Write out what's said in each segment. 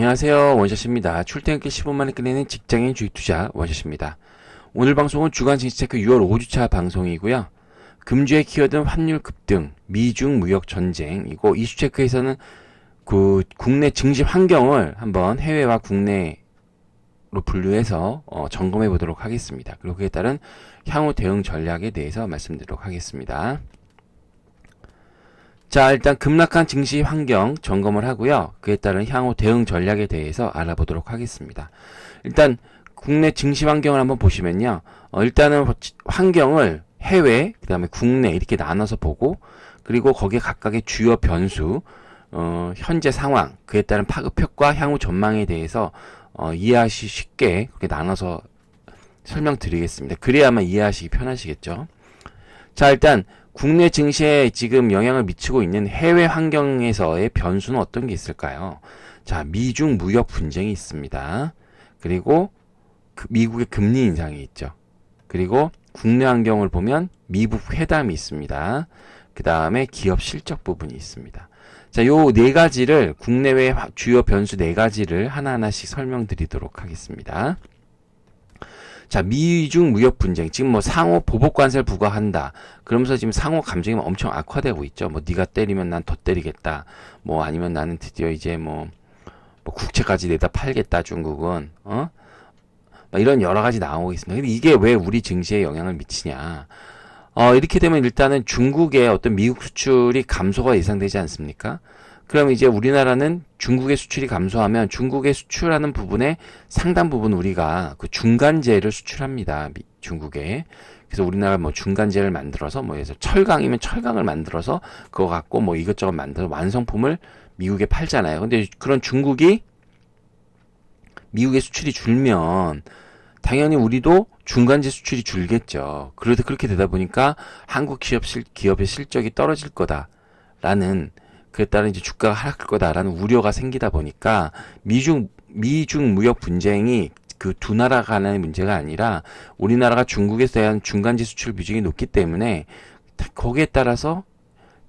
안녕하세요. 원샷입니다. 출퇴근길 15만 원 끝내는 직장인 주식 투자 원샷입니다. 오늘 방송은 주간 증시체크 6월 5주차 방송이고요. 금주의 키워드는 환율 급등, 미중 무역 전쟁이고 이슈 체크에서는 그 국내 증시 환경을 한번 해외와 국내로 분류해서 어, 점검해 보도록 하겠습니다. 그리고 그에 따른 향후 대응 전략에 대해서 말씀드리도록 하겠습니다. 자, 일단 급락한 증시 환경 점검을 하고요. 그에 따른 향후 대응 전략에 대해서 알아보도록 하겠습니다. 일단 국내 증시 환경을 한번 보시면요. 어, 일단은 환경을 해외, 그 다음에 국내 이렇게 나눠서 보고 그리고 거기에 각각의 주요 변수, 어, 현재 상황, 그에 따른 파급 효과, 향후 전망에 대해서 어, 이해하시 쉽게 그렇게 나눠서 설명드리겠습니다. 그래야만 이해하시기 편하시겠죠. 자, 일단 국내 증시에 지금 영향을 미치고 있는 해외 환경에서의 변수는 어떤 게 있을까요? 자, 미중 무역 분쟁이 있습니다. 그리고 그 미국의 금리 인상이 있죠. 그리고 국내 환경을 보면 미국 회담이 있습니다. 그 다음에 기업 실적 부분이 있습니다. 자, 요 네 가지를 국내외 주요 변수 네 가지를 하나하나씩 설명드리도록 하겠습니다. 자, 미중 무역 분쟁. 지금 뭐 상호 보복 관세를 부과한다. 그러면서 지금 상호 감정이 엄청 악화되고 있죠. 뭐 네가 때리면 난 더 때리겠다. 뭐 아니면 나는 드디어 이제 뭐, 뭐 국채까지 내다 팔겠다. 중국은 어? 이런 여러 가지 나오고 있습니다. 근데 이게 왜 우리 증시에 영향을 미치냐? 어, 이렇게 되면 일단은 중국의 어떤 미국 수출이 감소가 예상되지 않습니까? 그럼 이제 우리나라는 중국의 수출이 감소하면 중국의 수출하는 부분에 상당 부분 우리가 그 중간재를 수출합니다. 중국에. 그래서 우리나라 뭐 중간재를 만들어서 뭐 예를 철강이면 철강을 만들어서 그거 갖고 뭐 이것저것 만들어 완성품을 미국에 팔잖아요. 근데 그런 중국이 미국의 수출이 줄면 당연히 우리도 중간재 수출이 줄겠죠. 그래도 그렇게 되다 보니까 한국 기업 실, 기업의 실적이 떨어질 거다라는 그에 따른 이제 주가가 하락할 거다라는 우려가 생기다 보니까 미중 미중 무역 분쟁이 그 두 나라 간의 문제가 아니라 우리나라가 중국에 대한 중간지 수출 비중이 높기 때문에 거기에 따라서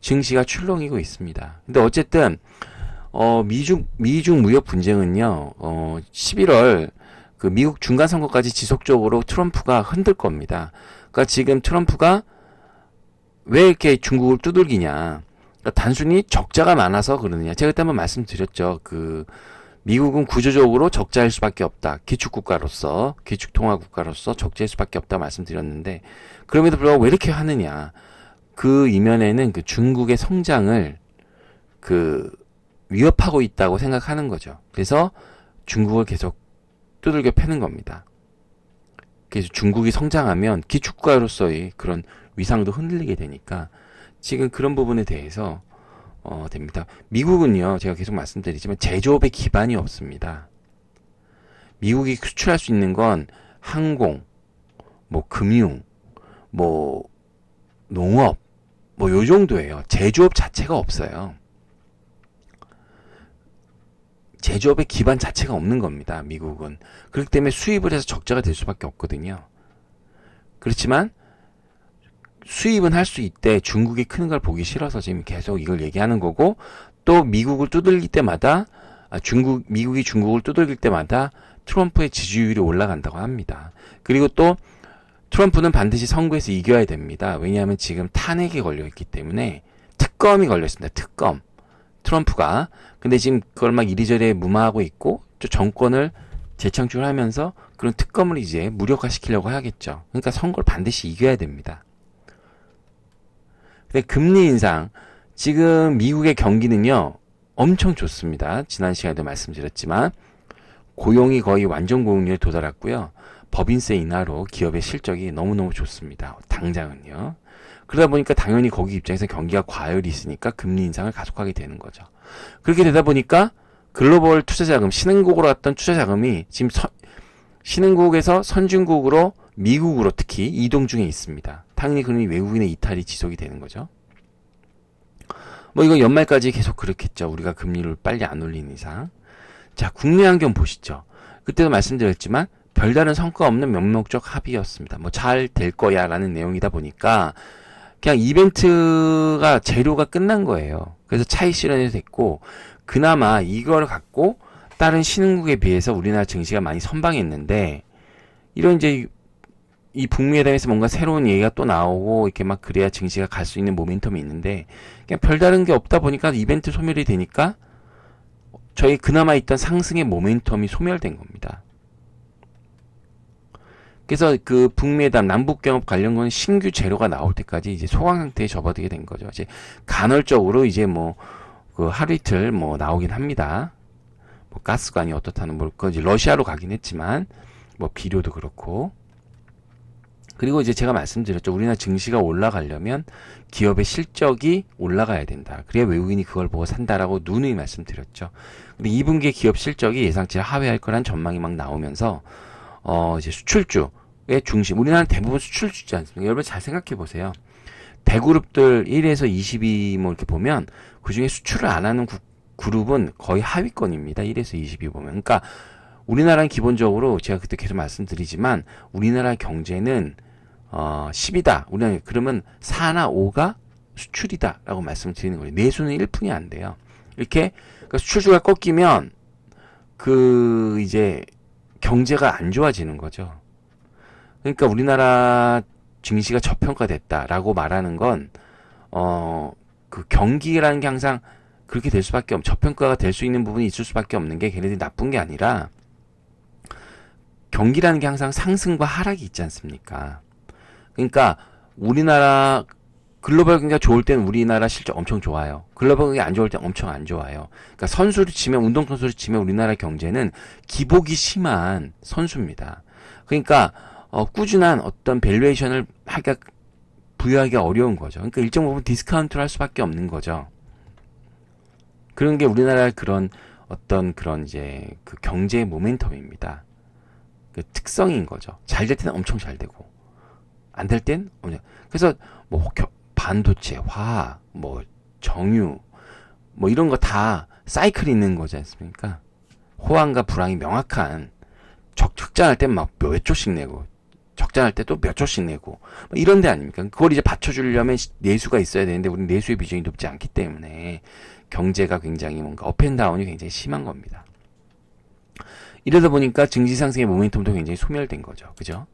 증시가 출렁이고 있습니다. 근데 어쨌든 어 미중 미중 무역 분쟁은요. 어 11월 그 미국 중간 선거까지 지속적으로 트럼프가 흔들 겁니다. 그러니까 지금 트럼프가 왜 이렇게 중국을 두들기냐? 그러니까 단순히 적자가 많아서 그러느냐. 제가 그때 한번 말씀드렸죠. 그 미국은 구조적으로 적자일 수밖에 없다. 기축국가로서, 기축통화국가로서 적자일 수밖에 없다 말씀드렸는데, 그럼에도 불구하고 왜 이렇게 하느냐. 그 이면에는 그 중국의 성장을 그 위협하고 있다고 생각하는 거죠. 그래서 중국을 계속 두들겨 패는 겁니다. 그래서 중국이 성장하면 기축국가로서의 그런 위상도 흔들리게 되니까 지금 그런 부분에 대해서 어, 됩니다. 미국은요, 제가 계속 말씀드리지만 제조업의 기반이 없습니다. 미국이 수출할 수 있는 건 항공, 뭐 금융, 뭐 농업, 뭐 요 정도예요. 제조업 자체가 없어요. 제조업의 기반 자체가 없는 겁니다. 미국은. 그렇기 때문에 수입을 해서 적자가 될 수밖에 없거든요. 그렇지만 수입은 할 수 있대 중국이 크는 걸 보기 싫어서 지금 계속 이걸 얘기하는 거고 또 미국을 두들길 때마다 아, 중국 미국이 중국을 두들길 때마다 트럼프의 지지율이 올라간다고 합니다. 그리고 또 트럼프는 반드시 선거에서 이겨야 됩니다. 왜냐하면 지금 탄핵에 걸려 있기 때문에 특검이 걸려 있습니다. 특검. 트럼프가. 근데 지금 그걸 막 이리저리 무마하고 있고 또 정권을 재창출하면서 그런 특검을 이제 무력화시키려고 하겠죠. 그러니까 선거를 반드시 이겨야 됩니다. 근데 금리 인상 지금 미국의 경기는요 엄청 좋습니다. 지난 시간에도 말씀드렸지만 고용이 거의 완전 고용률에 도달했고요. 법인세 인하로 기업의 실적이 너무너무 좋습니다. 당장은요. 그러다 보니까 당연히 거기 입장에서 경기가 과열이 있으니까 금리 인상을 가속하게 되는 거죠. 그렇게 되다 보니까 글로벌 투자 자금, 신흥국으로 왔던 투자 자금이 지금 서, 신흥국에서 선진국으로 미국으로 특히 이동 중에 있습니다. 당연히 그러니 외국인의 이탈이 지속이 되는 거죠. 뭐 이거 연말까지 계속 그렇겠죠. 우리가 금리를 빨리 안 올리는 이상. 자, 국내 환경 보시죠. 그때도 말씀드렸지만 별다른 성과 없는 명목적 합의였습니다. 뭐 잘 될 거야라는 내용이다 보니까 그냥 이벤트가 재료가 끝난 거예요. 그래서 차이 실현이 됐고 그나마 이걸 갖고 다른 신흥국에 비해서 우리나라 증시가 많이 선방했는데 이런 이제 이 북미 회담에서 뭔가 새로운 얘기가 또 나오고 이렇게 막 그래야 증시가 갈 수 있는 모멘텀이 있는데 그냥 별다른 게 없다 보니까 이벤트 소멸이 되니까 저희 그나마 있던 상승의 모멘텀이 소멸된 겁니다. 그래서 그 북미 회담 남북 경협 관련 건 신규 재료가 나올 때까지 이제 소강 상태에 접어들게 된 거죠. 이제 간헐적으로 이제 뭐 그 하루 이틀 뭐 나오긴 합니다. 뭐 가스관이 어떻다는 뭐 그건 이제 러시아로 가긴 했지만 뭐 비료도 그렇고 그리고 이제 제가 말씀드렸죠. 우리나라 증시가 올라가려면 기업의 실적이 올라가야 된다. 그래야 외국인이 그걸 보고 산다라고 누누이 말씀드렸죠. 근데 2분기 기업 실적이 예상치를 하회할 거란 전망이 막 나오면서 어 이제 수출주의 중심. 우리나라는 대부분 수출주지 않습니까? 여러분 잘 생각해 보세요. 대그룹들 1에서 20위 뭐 이렇게 보면 그 중에 수출을 안 하는 구, 그룹은 거의 하위권입니다. 1에서 20위 보면. 그러니까 우리나라는 기본적으로 제가 그때 계속 말씀드리지만 우리나라 경제는 어 10이다. 우리나라 그러면 4나 5가 수출이다라고 말씀을 드리는 거예요. 내수는 1푼이 안 돼요. 이렇게 그러니까 수출주가 꺾이면 그 이제 경제가 안 좋아지는 거죠. 그러니까 우리나라 증시가 저평가됐다라고 말하는 건, 어, 그 경기라는 게 항상 그렇게 될 수밖에 없, 저평가가 될 수 있는 부분이 있을 수밖에 없는 게 걔네들이 나쁜 게 아니라, 경기라는 게 항상 상승과 하락이 있지 않습니까? 그러니까 우리나라 글로벌 경기가 좋을 때는 우리나라 실적 엄청 좋아요. 글로벌 경기가 안 좋을 때는 엄청 안 좋아요. 그러니까 선수를 치면 운동 선수를 치면 우리나라 경제는 기복이 심한 선수입니다. 그러니까 어, 꾸준한 어떤 밸류에이션을 하기가 부여하기가 어려운 거죠. 그러니까 일정 부분 디스카운트를 할 수밖에 없는 거죠. 그런 게 우리나라의 그런 어떤 그런 이제 그 경제의 모멘텀입니다. 그 특성인 거죠. 잘 될 때는 엄청 잘 되고 안 될땐 그래서 뭐 반도체, 화학, 뭐 정유 뭐 이런 거 다 사이클이 있는 거지 않습니까? 호황과 불황이 명확한 적, 적장할 땐 막 몇 조씩 내고 적장할 때또 몇 조씩 내고 뭐 이런 데 아닙니까? 그걸 이제 받쳐주려면 내수가 있어야 되는데 우리는 내수의 비중이 높지 않기 때문에 경제가 굉장히 뭔가 업앤다운이 굉장히 심한 겁니다. 이러다 보니까 증시 상승의 모멘텀도 굉장히 소멸된 거죠. 그죠?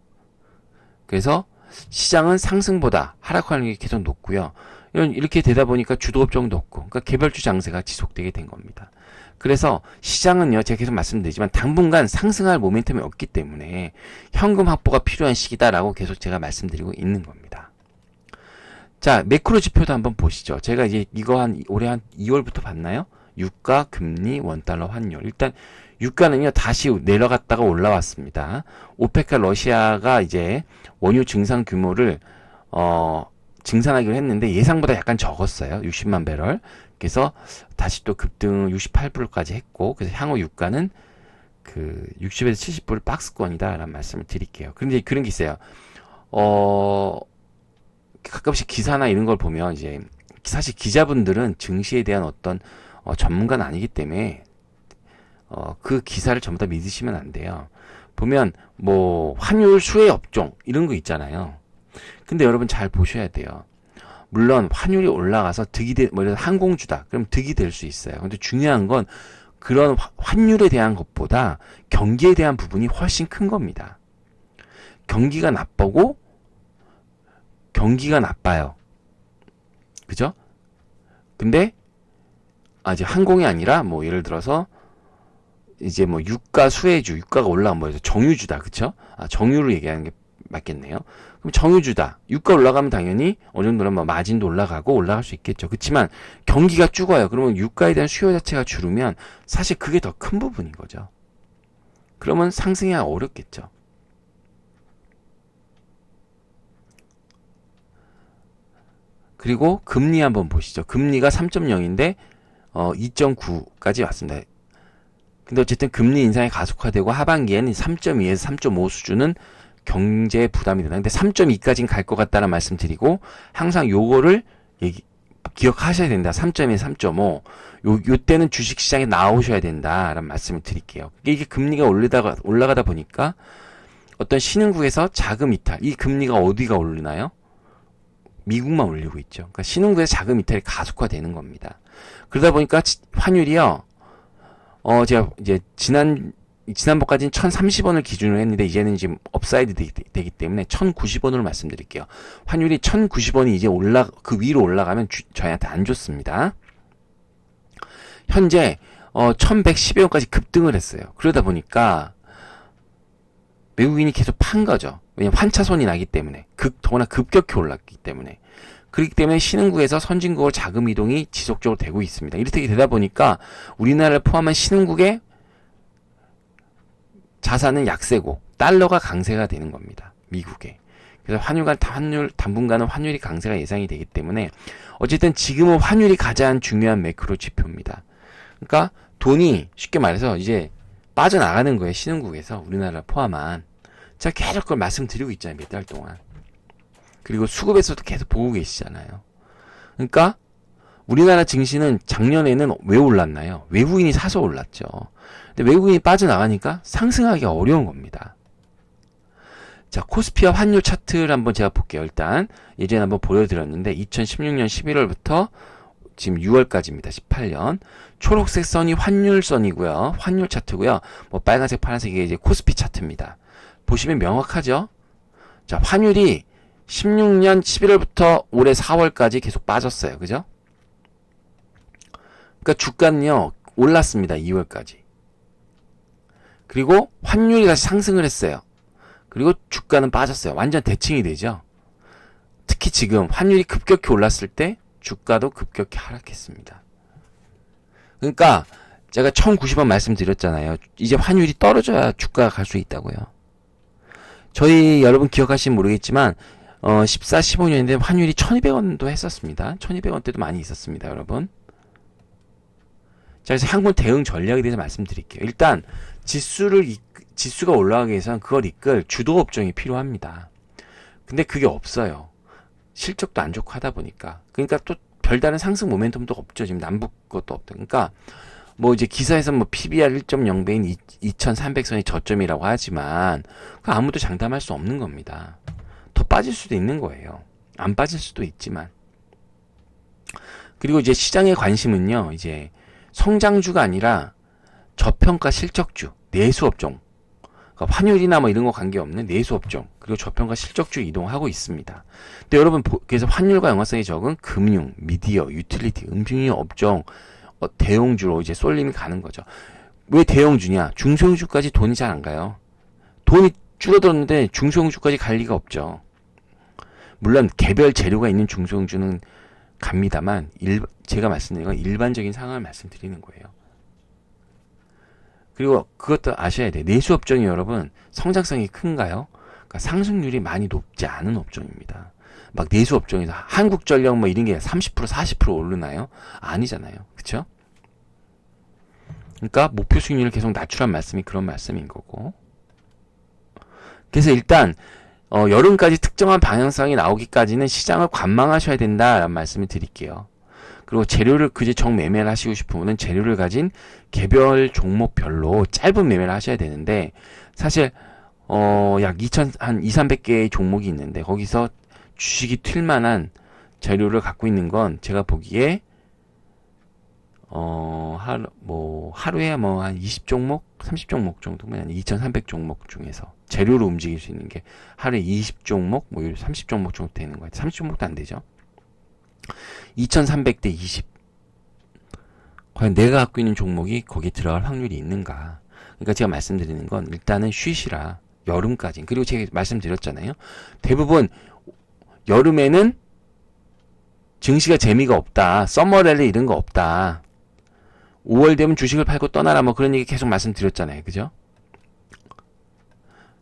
그래서 시장은 상승보다 하락하는 게 계속 높고요. 이렇게 되다 보니까 주도업종도 없고, 그러니까 개별주 장세가 지속되게 된 겁니다. 그래서 시장은요, 제가 계속 말씀드리지만 당분간 상승할 모멘텀이 없기 때문에 현금 확보가 필요한 시기다라고 계속 제가 말씀드리고 있는 겁니다. 자, 매크로 지표도 한번 보시죠. 제가 이제 이거 한 올해 한 2월부터 봤나요? 유가, 금리, 원달러 환율. 일단 유가는요 다시 내려갔다가 올라왔습니다. 오페카 러시아가 이제 원유 증상 규모를 어 증산하기로 했는데 예상보다 약간 적었어요. 60만 배럴. 그래서 다시 또 급등 68불까지 했고 그래서 향후 유가는 그 60에서 70불 박스권이다라는 말씀을 드릴게요. 그런데 그런 게 있어요. 어 가끔씩 기사나 이런 걸 보면 이제 사실 기자분들은 증시에 대한 어떤 어, 전문가는 아니기 때문에 어, 그 기사를 전부 다 믿으시면 안 돼요. 보면 뭐 환율 수혜 업종 이런 거 있잖아요. 근데 여러분 잘 보셔야 돼요. 물론 환율이 올라가서 득이 돼, 뭐 항공주다. 그럼 득이 될 수 있어요. 근데 중요한 건 그런 환율에 대한 것보다 경기에 대한 부분이 훨씬 큰 겁니다. 경기가 나쁘고 경기가 나빠요. 그죠? 근데 아직 항공이 아니라 뭐 예를 들어서 이제 뭐 유가 수혜주, 유가가 올라가면 뭐 정유주다, 그쵸? 아, 정유로 얘기하는 게 맞겠네요. 그럼 정유주다. 유가 올라가면 당연히 어느 정도는 뭐 마진도 올라가고 올라갈 수 있겠죠. 그렇지만 경기가 죽어요. 그러면 유가에 대한 수요 자체가 줄으면 사실 그게 더 큰 부분인 거죠. 그러면 상승이 어렵겠죠. 그리고 금리 한번 보시죠. 금리가 3.0인데 어 2.9까지 왔습니다. 근데 어쨌든 금리 인상이 가속화되고 하반기에는 3.2에서 3.5 수준은 경제 부담이 된다. 근데 3.2까지는 갈 것 같다는 말씀 드리고 항상 요거를 얘기, 기억하셔야 된다. 3.2, 3.5. 요, 요 때는 주식 시장에 나오셔야 된다라는 말씀을 드릴게요. 이게 금리가 올리다가 올라가다 보니까 어떤 신흥국에서 자금 이탈. 이 금리가 어디가 올리나요? 미국만 올리고 있죠. 그러니까 신흥국에서 자금 이탈이 가속화되는 겁니다. 그러다 보니까 환율이요. 어, 제가 이제 지난, 지난번까지는 1030원을 기준으로 했는데 이제는 지금 업사이드 되기, 되기 때문에 1090원으로 말씀드릴게요. 환율이 1090원이 이제 올라, 그 위로 올라가면 주, 저희한테 안 좋습니다. 현재, 어, 1110원까지 급등을 했어요. 그러다 보니까 외국인이 계속 판 거죠. 왜냐면 환차손이 나기 때문에. 급, 더구나 급격히 올랐기 때문에. 그렇기 때문에 신흥국에서 선진국으로 자금 이동이 지속적으로 되고 있습니다. 이렇게 되다 보니까 우리나라를 포함한 신흥국의 자산은 약세고 달러가 강세가 되는 겁니다. 미국에. 그래서 환율간 환율 당분간은 환율이 강세가 예상이 되기 때문에 어쨌든 지금은 환율이 가장 중요한 매크로 지표입니다. 그러니까 돈이 쉽게 말해서 이제 빠져나가는 거예요. 신흥국에서 우리나라를 포함한 제가 계속 그걸 말씀드리고 있잖아요. 몇 달 동안. 그리고 수급에서도 계속 보고 계시잖아요. 그러니까 우리나라 증시는 작년에는 왜 올랐나요? 외국인이 사서 올랐죠. 근데 외국인이 빠져나가니까 상승하기 어려운 겁니다. 자, 코스피와 환율 차트를 한번 제가 볼게요. 일단 예전에 한번 보여드렸는데 2016년 11월부터 지금 6월까지입니다. 18년. 초록색 선이 환율 선이고요. 환율 차트고요. 뭐 빨간색, 파란색이 이제 코스피 차트입니다. 보시면 명확하죠? 자, 환율이 16년 11월부터 올해 4월까지 계속 빠졌어요. 그죠? 그러니까 주가는요. 올랐습니다. 2월까지. 그리고 환율이 다시 상승을 했어요. 그리고 주가는 빠졌어요. 완전 대칭이 되죠. 특히 지금 환율이 급격히 올랐을 때 주가도 급격히 하락했습니다. 그러니까 제가 1090원 말씀드렸잖아요. 이제 환율이 떨어져야 주가가 갈 수 있다고요. 저희 여러분 기억하시면 모르겠지만 어 14, 15년인데 환율이 1200원도 했었습니다. 1200원대도 많이 있었습니다, 여러분. 자, 그래서 향후 대응 전략에 대해서 말씀드릴게요. 일단 지수를 이, 지수가 올라가기 위해서는 그걸 이끌 주도 업종이 필요합니다. 근데 그게 없어요. 실적도 안 좋고 하다 보니까. 그러니까 또 별다른 상승 모멘텀도 없죠. 지금 남북 것도 없다. 그러니까 뭐 이제 기사에서 뭐 PBR 1.0 배인 2300선이 저점이라고 하지만 그 아무도 장담할 수 없는 겁니다. 더 빠질 수도 있는 거예요. 안 빠질 수도 있지만. 그리고 이제 시장의 관심은요. 이제 성장주가 아니라 저평가 실적주, 내수업종. 그러니까 환율이나 뭐 이런 거 관계없는 내수업종, 그리고 저평가 실적주 이동하고 있습니다. 근데 여러분, 그래서 환율과 연관성이 적은 금융, 미디어, 유틸리티, 음식료 업종, 어, 대형주로 이제 쏠림이 가는 거죠. 왜 대형주냐? 중소형주까지 돈이 잘 안 가요. 돈이 줄어들었는데 중소형주까지 갈 리가 없죠. 물론 개별 재료가 있는 중소형주는 갑니다만 일, 제가 말씀드린 건 일반적인 상황을 말씀드리는 거예요. 그리고 그것도 아셔야 돼요. 내수 업종이 여러분 성장성이 큰가요? 그러니까 상승률이 많이 높지 않은 업종입니다. 막 내수 업종에서 한국전력 뭐 이런 게 30% 40% 오르나요? 아니잖아요. 그쵸? 그러니까 목표 수익률을 계속 낮추란 말씀이 그런 말씀인 거고. 그래서 일단 어, 여름까지 특정한 방향성이 나오기까지는 시장을 관망하셔야 된다라는 말씀을 드릴게요. 그리고 재료를 그제 정매매를 하시고 싶으면 재료를 가진 개별 종목별로 짧은 매매를 하셔야 되는데 사실 어, 약 2천 한 2, 300개의 종목이 있는데 거기서 주식이 튈 만한 재료를 갖고 있는 건 제가 보기에 어, 하루 뭐 하루에 뭐 한 20종목, 30종목 정도면 2,300 종목 중에서 재료로 움직일 수 있는 게 하루에 20종목, 뭐 30종목 정도 되는 거예요. 30종목도 안 되죠. 2,300대 20. 과연 내가 갖고 있는 종목이 거기에 들어갈 확률이 있는가? 그러니까 제가 말씀드리는 건 일단은 쉬시라. 여름까지. 그리고 제가 말씀드렸잖아요. 대부분 여름에는 증시가 재미가 없다. 서머랠리 이런 거 없다. 5월 되면 주식을 팔고 떠나라 뭐 그런 얘기 계속 말씀드렸잖아요. 그죠?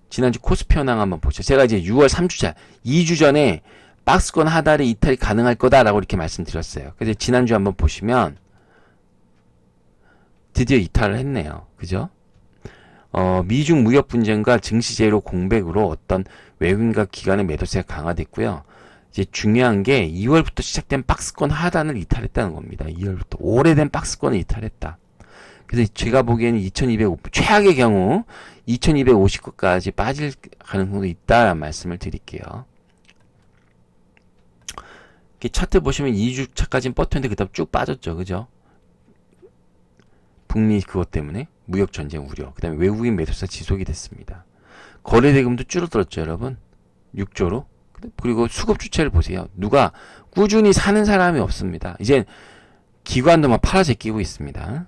지난주 코스피 현황 한번 보죠. 제가 이제 6월 3주차, 2주 전에 박스권 하단에 이탈이 가능할 거다라고 이렇게 말씀드렸어요. 그래서 지난주 한번 보시면 드디어 이탈을 했네요. 그죠? 어, 미중 무역 분쟁과 증시 제로 공백으로 어떤 외국인과 기관의 매도세가 강화됐고요. 이제 중요한 게 2월부터 시작된 박스권 하단을 이탈했다는 겁니다. 2월부터 오래된 박스권을 이탈했다. 그래서 제가 보기에는 2200 최악의 경우 2250까지 빠질 가능성도 있다라는 말씀을 드릴게요. 차트 보시면 2주 차까지는 버텼는데 그다음 쭉 빠졌죠. 그죠? 북미 그것 때문에 무역 전쟁 우려, 그다음에 외국인 매수세 지속이 됐습니다. 거래 대금도 줄어들었죠, 여러분. 6조로. 그리고 수급 주체를 보세요. 누가 꾸준히 사는 사람이 없습니다. 이제 기관도 막 팔아 제끼고 있습니다.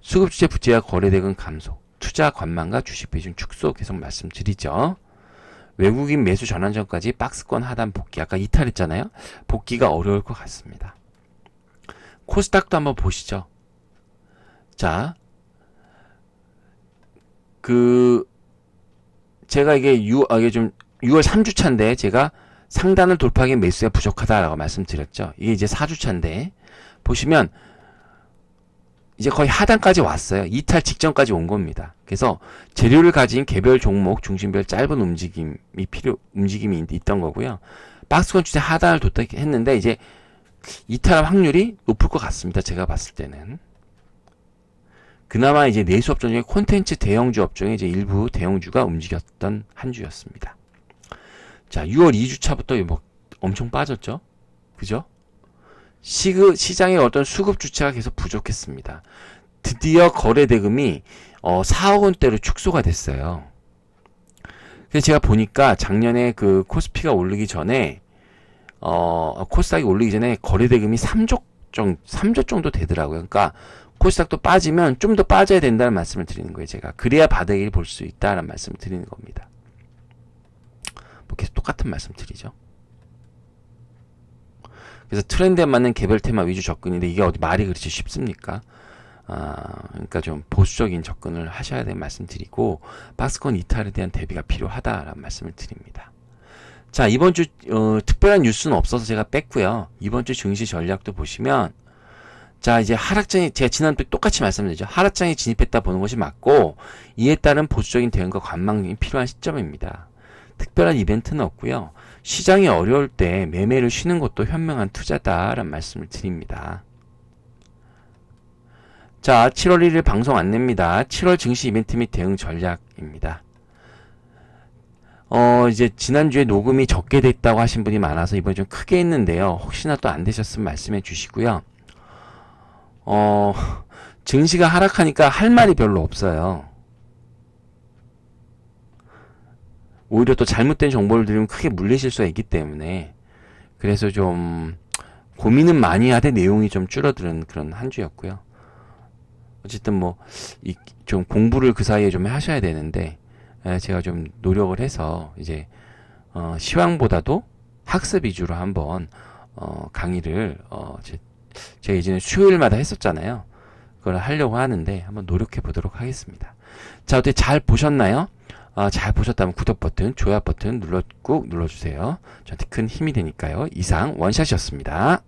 수급 주체 부채와 거래 대금 감소, 투자 관망과 주식 비중 축소 계속 말씀드리죠. 외국인 매수 전환 전까지 박스권 하단 복귀 아까 이탈했잖아요. 복귀가 어려울 것 같습니다. 코스닥도 한번 보시죠. 자, 그 제가 이게 6, 아, 이게 좀 6월 3주차인데 제가 상단을 돌파하기 매수가 부족하다라고 말씀드렸죠. 이게 이제 4주차인데 보시면 이제 거의 하단까지 왔어요. 이탈 직전까지 온 겁니다. 그래서 재료를 가진 개별 종목 중심별 짧은 움직임이 필요 움직임이 있던 거고요. 박스권 추세 하단을 도착했는데 이제 이탈 확률이 높을 것 같습니다. 제가 봤을 때는. 그나마 이제 내수 업종 중에 콘텐츠 대형주 업종에 이제 일부 대형주가 움직였던 한 주였습니다. 자, 6월 2주차부터 뭐 엄청 빠졌죠? 그죠? 시그, 시장의 어떤 수급 주체가 계속 부족했습니다. 드디어 거래 대금이 어, 4억 원대로 축소가 됐어요. 그래서 제가 보니까 작년에 그 코스피가 오르기 전에 어, 코스닥이 오르기 전에 거래 대금이 3조 정도, 3조 정도 되더라고요. 그러니까 코스닥도 빠지면 좀 더 빠져야 된다는 말씀을 드리는 거예요. 제가 그래야 바닥을 볼 수 있다는 말씀을 드리는 겁니다. 뭐 계속 똑같은 말씀 드리죠. 그래서 트렌드에 맞는 개별 테마 위주 접근인데 이게 어디 말이 그렇지 쉽습니까? 아, 그러니까 좀 보수적인 접근을 하셔야 될 말씀 드리고 박스권 이탈에 대한 대비가 필요하다라는 말씀을 드립니다. 자 이번 주 어, 특별한 뉴스는 없어서 제가 뺐고요. 이번 주 증시 전략도 보시면 자 이제 하락장이 제가 지난번에 똑같이 말씀드렸죠. 하락장에 진입했다 보는 것이 맞고 이에 따른 보수적인 대응과 관망이 필요한 시점입니다. 특별한 이벤트는 없고요. 시장이 어려울 때 매매를 쉬는 것도 현명한 투자다라는 말씀을 드립니다. 자, 7월 1일 방송 안내입니다. 7월 증시 이벤트 및 대응 전략입니다. 어, 이제 지난주에 녹음이 적게 됐다고 하신 분이 많아서 이번에 좀 크게 했는데요. 혹시나 또 안 되셨으면 말씀해 주시고요. 어, 증시가 하락하니까 할 말이 별로 없어요. 오히려 또 잘못된 정보를 들으면 크게 물리실 수가 있기 때문에 그래서 좀 고민은 많이 하되 내용이 좀 줄어드는 그런 한 주였고요. 어쨌든 뭐 좀 공부를 그 사이에 좀 하셔야 되는데 제가 좀 노력을 해서 이제 어 시황보다도 학습 위주로 한번 어 강의를 어 제, 제가 예전에 수요일마다 했었잖아요. 그걸 하려고 하는데 한번 노력해 보도록 하겠습니다. 자, 어떻게 잘 보셨나요? 어, 잘 보셨다면 구독 버튼, 좋아요 버튼 눌러 꾹 눌러주세요. 저한테 큰 힘이 되니까요. 이상 원샷이었습니다.